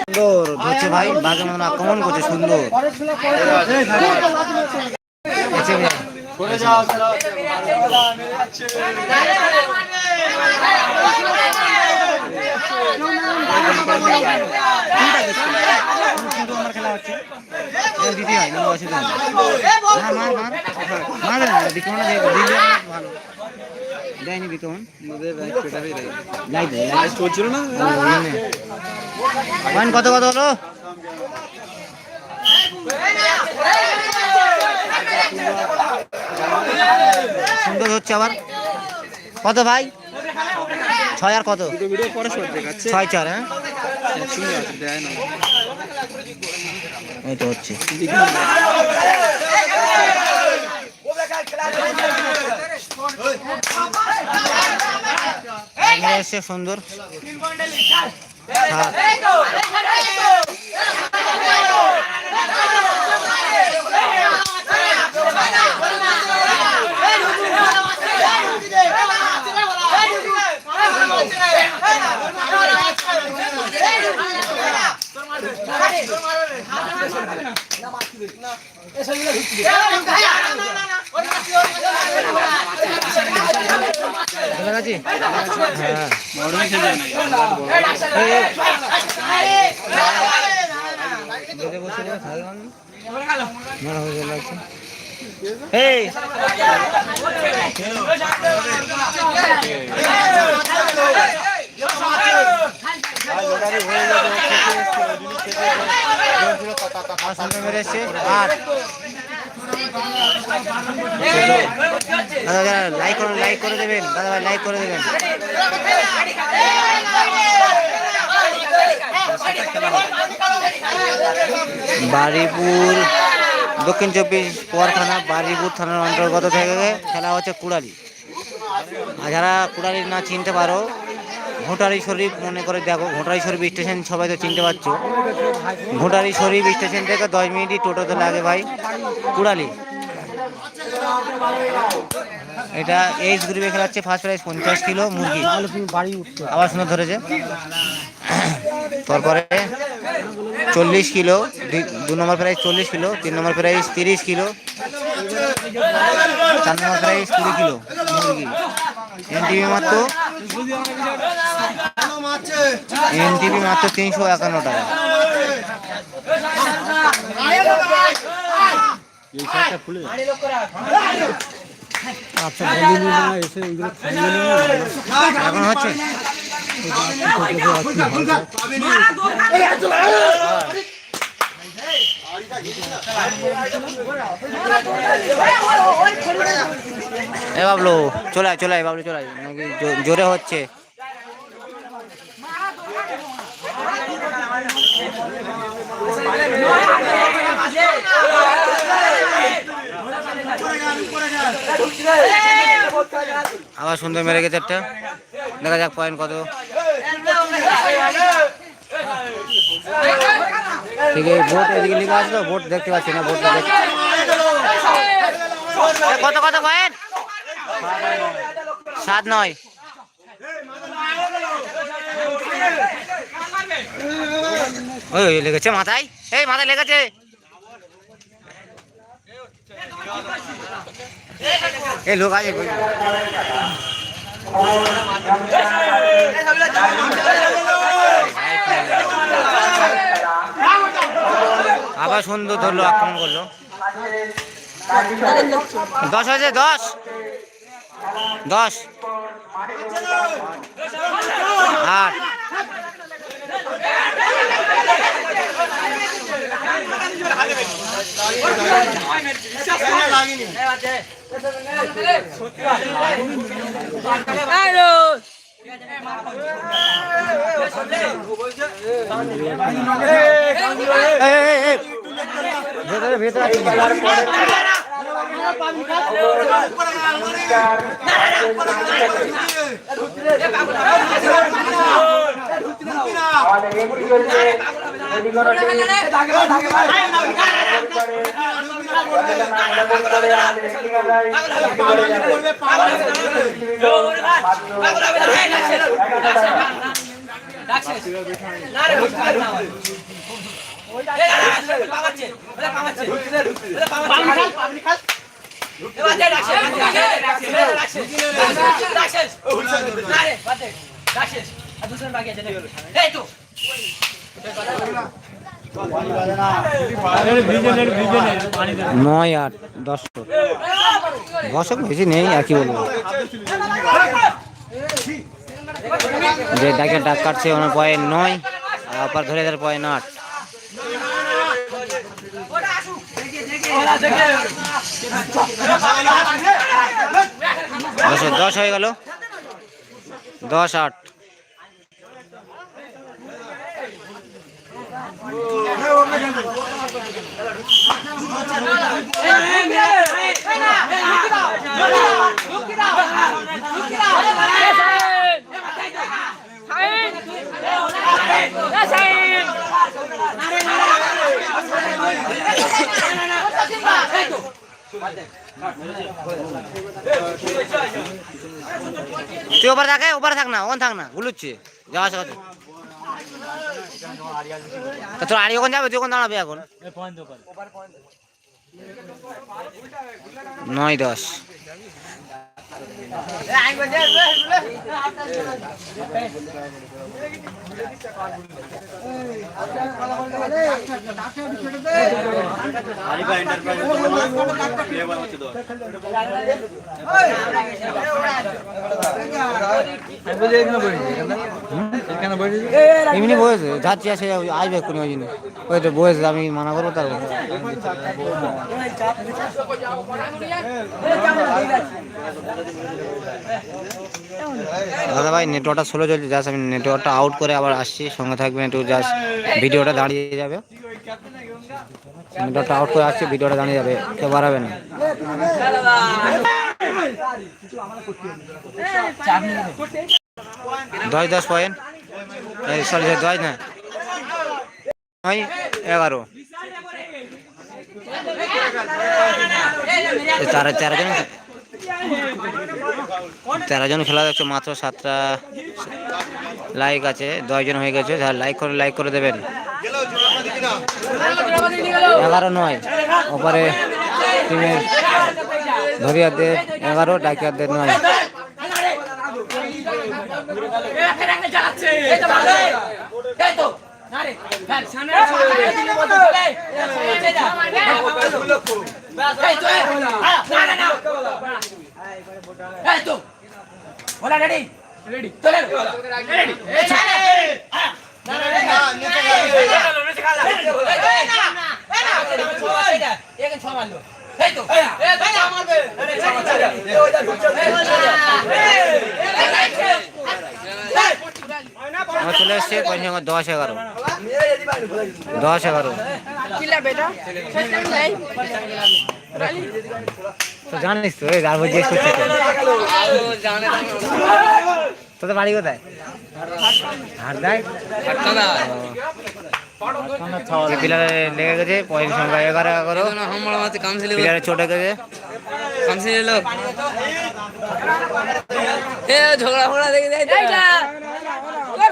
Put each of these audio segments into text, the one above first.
সুন্দর ধরছে ভাই বাঘের মতন আক্রমণ করছে সুন্দর। এসে ভাই। কোনটা দেখছ? কোন- কোন তোমার খেলা হচ্ছে? দিতে হয়, কোনো অসুবিধা নেই। মার, মার, মার। মারবে না, দিলে ভালো। দেয়নি বিক্রমণ? পয়েন্ট কত কত হলো? সুন্দর হচ্ছে আবার। কত ভাই? ছয় আর কত? ছয় চার হ্যাঁ? এই তো। হচ্ছে এসে সুন্দর সাত। চলে গেছি হ্যাঁ এই, এই। বেঁধে বসে রে, খাই আমি। মারা হয়ে গেল আছে। এই আর সামনে মেরে এসছে, আট। দাদা দাদা লাইক করুন লাইক করে দেবেন দাদা ভাই লাইক করে দেবেন বারিপুর দক্ষিণ চব্বিশ পর থানা বারিপুর থানার অন্তর্গত থেকে খেলা হচ্ছে কুড়ালি আর যারা কুড়ালি না চিনতে পারো ঘোটারি শরীফ মনে করে দেখো ঘোটারি শরীফ স্টেশন সবাই তো চিনতে পারছ। ঘোটারি শরীফ স্টেশন থেকে দশ মিনিটই টোটোতে লাগে ভাই। কুড়ালি। এটা এইচ গ্রুপে খেলাচ্ছে ফার্স্ট প্রাইজ পঞ্চাশ কিলো মুরগি। আবার সুন্দর ধরেছে। তারপরে চল্লিশ কিলো দু নম্বর প্রাইজ চল্লিশ কিলো, তিন নম্বর প্রাইজ তিরিশ কিলো, চার নম্বর প্রাইজ কুড়ি কিলো মুরগি। এনটিভি মাত্র এনটিভি মাত্র তিনশো একান্ন টাকা। এখন হচ্ছে? এ বাবলু, চলে চলে বাবলু, চলে নাকি জোরে হচ্ছে। আবার সুন্দর মেরে গেছে একটা। দেখা যাক পয়েন্ট কত। ভোট এদিকে লিখে আছে ভোট দেখতে পাচ্ছি না, ভোট কত কত পয়েন্ট সাত নয়। ওই লেগেছে মাথায়। এই, মাথায় লেগেছে। এই, লোক আছে আবার সুন্দর ধরলো, আক্রমণ করল। দশ হয়েছে, দশ। দশ। আট। ভেতরে ভেতরে এগিয়ে চলছে করে আমাদের একটি নয় আট, দশ দশক বেশি নেই আর কি বলব। যে ডাকে ডাক কাটছে ওনার পয়েন্ট নয়, আর আপার ধরে তার পয়েন্ট আট। দশ হয়ে গেল। দশ, আট। তুই ওপারে থাকে ওপারে থাক না ওখানে থাক না গুলুচ্ছে যাওয়া আসা তোর আড়ি ওখানে যাবে? তুই ওখানে দাঁড়াবে এখন? নয় দশ। এমনি বয়েছে যাচ্ছি আসে আসবে কোনো ওই জন্য। ওই তো বয়েছে আমি মানা করব তার দাদা ভাই নেটওয়ার্কটা স্লো চলছে জাস্ট আমি নেটওয়ার্কটা আউট করে আবার আসছি সঙ্গে থাকবেন একটু জাস্ট ভিডিওটা দাঁড়িয়ে যাবে। নেটওয়ার্কটা আউট করে আসছি ভিডিওটা দাঁড়িয়ে যাবে কেউ বাড়াবে না। দশ দশ পয়েন্ট সরি দশ না। নয়, এগারো। তেরো তেরো জন তেরো জন খেলা দেখছে মাত্র সাতটা লাইক আছে দশজন হয়ে গেছে। লাইক করে লাইক করে দেবেন। এগারো নয়। ওপরে টিমের ধরিয়াদের এগারো ডাকিয়াদের নয়। বলা রেডি রেডি চলে রেডি না না না না না না না না না না না না না না না আমার চলে এসছে পঞ্চাঙ্গ দশ এগারো দশ এগারো কিলা বেটা নাই তো জানিস তো এই তারপর জিজ্ঞেস করছিস তোদের বাড়ি কোথায় হাটদায় পিলারে লেগে গেছে পয়েন্ট সংখ্যা এগারো এগারো। পিলারে চটে গেছে। ঝগড়া ফগড়া দেখে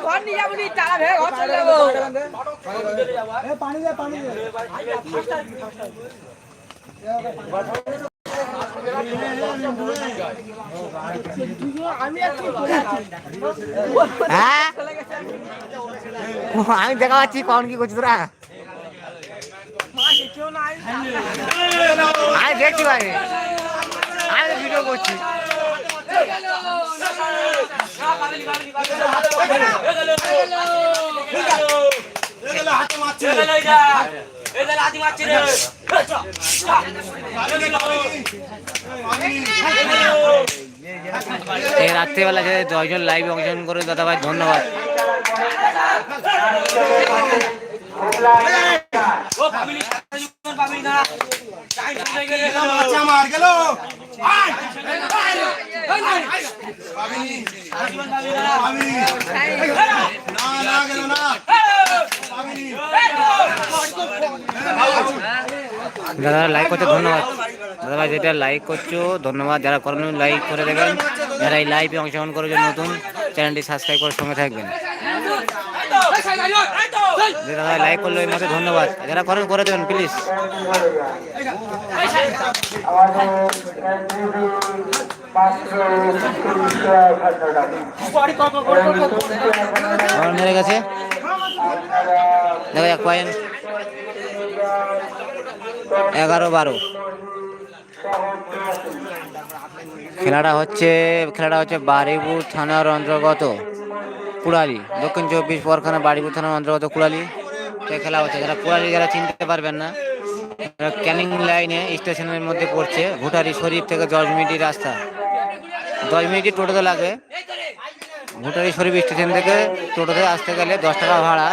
ঘর নিয়ে যাব নি তালা ভেঙে ঘর চলে যাব। আমি দেখা পাচ্ছি কখন কি করছিস তোরা? আমি দেখছি ভাই। আমি ভিডিও করছি। এই রাত্রিবেলা যে দশজন লাইভ অংশগ্রহণ করে দাদা ভাই ধন্যবাদ যারা লাইক করছ ধন্যবাদ। দাদা ভাই, যেটা লাইক করছ, ধন্যবাদ। যারা করেন লাইক করে দেবেন। যারা এই লাইভে অংশগ্রহণ জন্য নতুন চ্যানেলটি সাবস্ক্রাইব করার সঙ্গে থাকবেন। দাদা লাইক করল এই মধ্যে ধন্যবাদ। যারা করেন, করে দেবেন প্লিজ এক এক মেরে গেছে। দেখা যাক পয়েন্ট এগারো বারো। খেলাটা হচ্ছে খেলাটা হচ্ছে বারিপুর থানার অন্তর্গত কুড়ালি। দক্ষিণ চব্বিশ পরখানা বারিপুর থানার অন্তর্গত কুড়ালি। খেলা হচ্ছে, যারা কুড়ালি যারা চিনতে পারবেন না ক্যানিং লাইনে স্টেশনের মধ্যে পড়ছে, ভুটারি শরীফ থেকে দশ মিনিটের রাস্তা। দশ মিনিটই টোটোতে লাগবে। ভুটারি শরীফ স্টেশন থেকে টোটোতে আসতে গেলে দশ টাকা ভাড়া।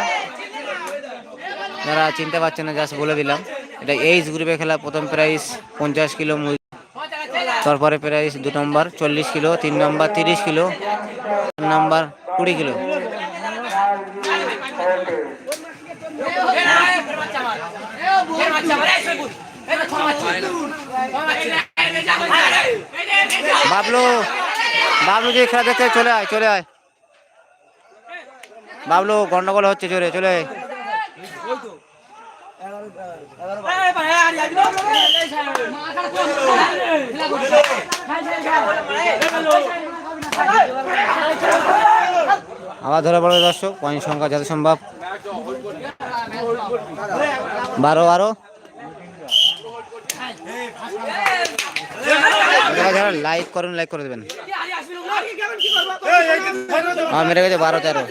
যারা চিনতে পারছেন না, জাস্ট বলে দিলাম। এটা এইচ গ্রুপে খেলা, প্রথম প্রাইস পঞ্চাশ কিলো মুরগি। তারপরে প্রাইস দু নম্বর চল্লিশ কিলো, তিন নম্বর তিরিশ কিলো, চার নম্বর কুড়ি কিলো। বাবলু বাবলু যে খেলা দেখতে চলে আয় চলে আয়। বাবলু, গন্ডগোল হচ্ছে চলে চলে আয়। আবার ধরে পড়বে দর্শক পয়েন্ট সংখ্যা যত সম্ভব বারো বারো লাইক করুন লাইক করে দেবেন আমার মেরে গেছে বারো তেরো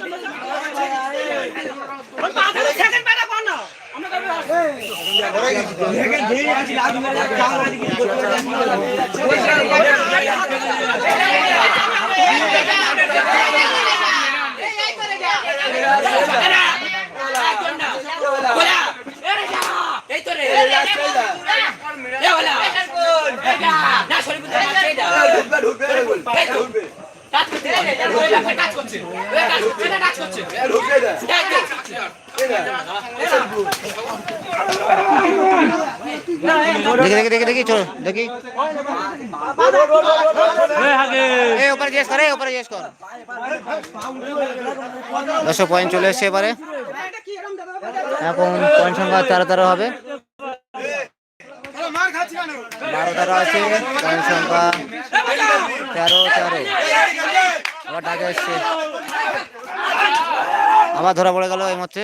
কাজ করছে কাজ করছে কাজ করছে দেখি দেখি দেখি দেখি, চলো, দেখি। এ, ওপরে জিজ্ঞেস করে ওপরে জিজ্ঞেস কর। দশশো পয়েন্ট চলে এসছে এবারে। এখন পয়েন্ট সংখ্যা তেরো তেরো হবে। বারো তেরো আছে পয়েন্ট সংখ্যা তেরো তেরো। আবার ডাকে এসছে। আবার ধরা পড়ে গেল এই মধ্যে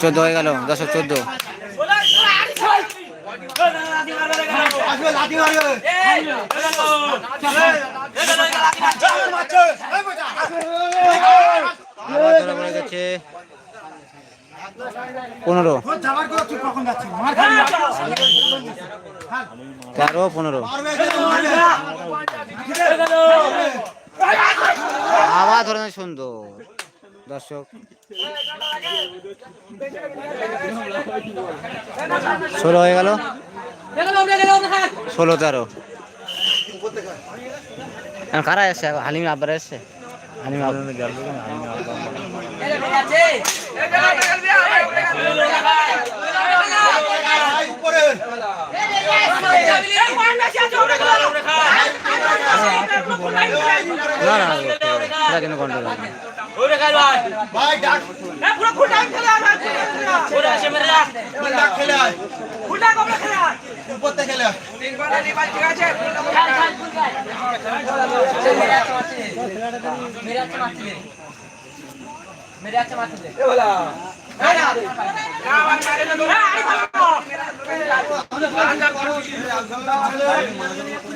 চোদ্দ হয়ে গেল দশ চোদ্দ। পনেরো। তেরো পনেরো। আবার ধরে নেয় সুন্দর। দর্শক। ষোলো হয়ে গেল। ষোলো, তেরো। কারা এসছে? হালিম আব্বার এসছে? হালিম আব্বার না না কিন্তু কন্ট্রোল ওরে গাল ভাই। ভাই ডাক। এ পুরো ফুল টাইম খেলে আয়। ওরে আসে মেরে রাখ। ফুল ডাক খেলে আয়। ফুল ডাক আমরা খেলে আয়? উপর থেকে খেলে তিনবার নি ভাই ঠিক আছে ফুল ডাক খেলে আয়? ফুল ভাই। মেরা তো মাছি মেরা তো মাছি मेरे अच्छा माथे दे ए बोला ना ना ना बात करे ना ना अरे बोलो अंदर करो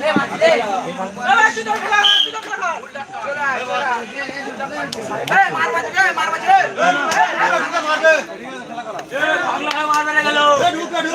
ए माथे दे ए सुधर खड़ा सुधर खड़ा ए मार बच रे मार बच रे मार दे ए अगला मार मेरे गलो ढूक ढूक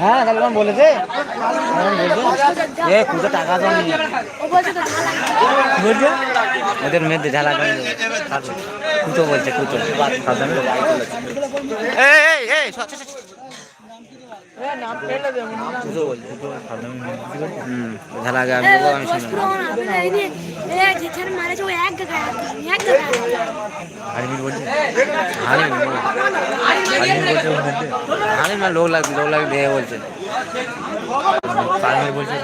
হালিম হালিম বলছে? হালিম না। লোক লাগবে লোক লাগবে দেহে বলছে পারমির বলছে ওরা কুটো বলছে বড়টা বড় মুরগি কম গলাব্বা কারণের বলছে হালিমি কারণের বলছে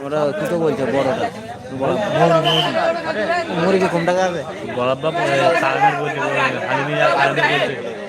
ওদের বলছে তো এসে। খুব পেয়ে হয়েছে আমি হ্যাঁ টাকা বা যা বাজ পাস ভালো ভালো বেটা হালিমি মারা উঠেছে কষ্ট করে ঢুকেছে ঝালা করে এখান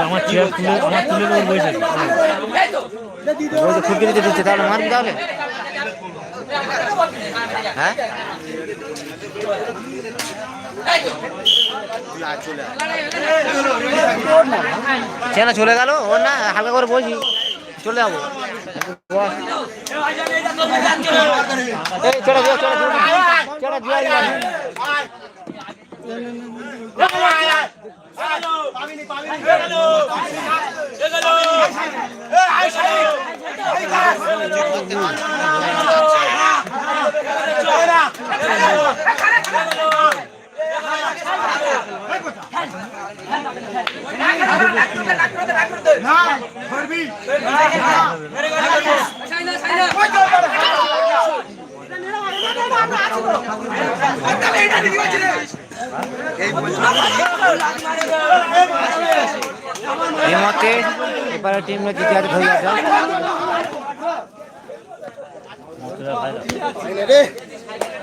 আমার চেয়ার তুলে আমার তুলে ওর বসে ফুটি দিতে দিচ্ছে তাহলে মারবি তাহলে? হ্যাঁ? চেনা চলে গেল? ওর না হালকা করে বলছি চলে যাব। এই চলে চলে চলে এটা নিয়ে এই মতে এবারে টিমটা জিতে আছে ধরে যাচ্ছে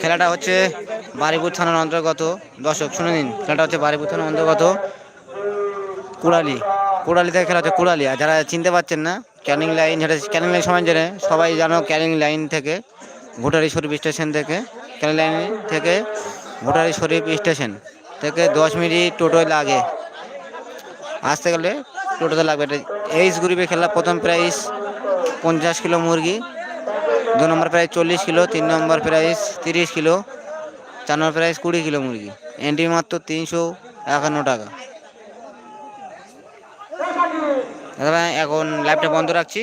খেলাটা হচ্ছে বারিপুর থানার অন্তর্গত। দর্শক, শুনে নিন, খেলাটা হচ্ছে বারিপুর থানার অন্তর্গত কুড়ালি। কুড়ালি থেকে খেলা হচ্ছে কুড়ালি। আর যারা চিনতে পারছেন না, ক্যানিং লাইন যেটা ক্যানিং লাইন সবাই জেনে, সবাই জানো ক্যানিং লাইন থেকে ভোটারি শরীফ স্টেশন থেকে। ক্যানিং লাইন থেকে ভোটারি শরীফ স্টেশন থেকে দশ মিনিট টোটোয় লাগে। আসতে গেলে টোটোতে লাগবে। এইচ গ্রুপে খেলা প্রথম প্রাইস পঞ্চাশ কিলো মুরগি। দু নম্বর প্রাইস চল্লিশ কিলো, তিন নম্বর প্রাইস তিরিশ কিলো, চার নম্বর প্রাইস কুড়ি কিলো মুরগি। এন্ট্রি মাত্র তিনশো একান্ন টাকা। দাদা এখন ল্যাপটপ বন্ধ রাখছি।